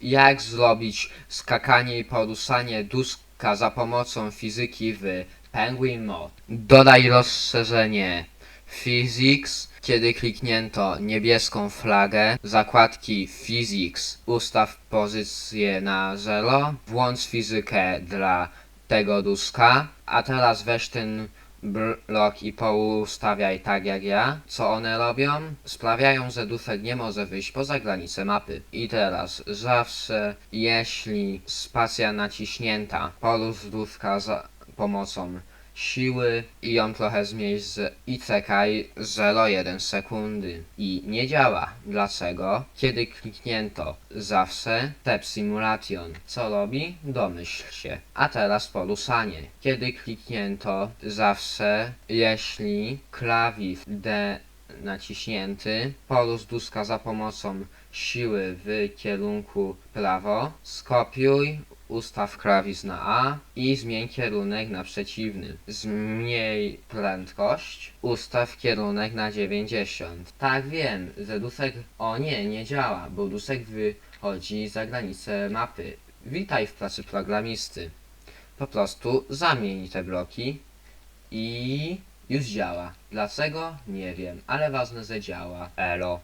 Jak zrobić skakanie i poruszanie duska za pomocą fizyki w Penguin Mode. Dodaj rozszerzenie Physics. Kiedy kliknięto niebieską flagę zakładki Physics, ustaw pozycję na 0, włącz fizykę dla tego duska, a teraz weź ten blok i poustawiaj tak jak ja. Co one robią? Sprawiają, że dusek nie może wyjść poza granicę mapy. I teraz zawsze jeśli spacja naciśnięta, porusz duska za pomocą siły i ją trochę zmniejsz z i czekaj 0,1 sekundy. I nie działa. Dlaczego? Kiedy kliknięto zawsze Step Simulation. Co robi? Domyśl się. A teraz poruszanie. Kiedy kliknięto zawsze, jeśli klawisz D naciśnięty, porusz duska za pomocą siły w kierunku prawo, skopiuj, ustaw klawisz na A i zmień kierunek na przeciwny. Zmniej prędkość, ustaw kierunek na 90. Tak wiem, że dusek... O nie, nie działa, bo dusek wychodzi za granicę mapy. Witaj w pracy programisty. Po prostu zamień te bloki i już działa. Dlaczego? Nie wiem, ale ważne, że działa. Elo.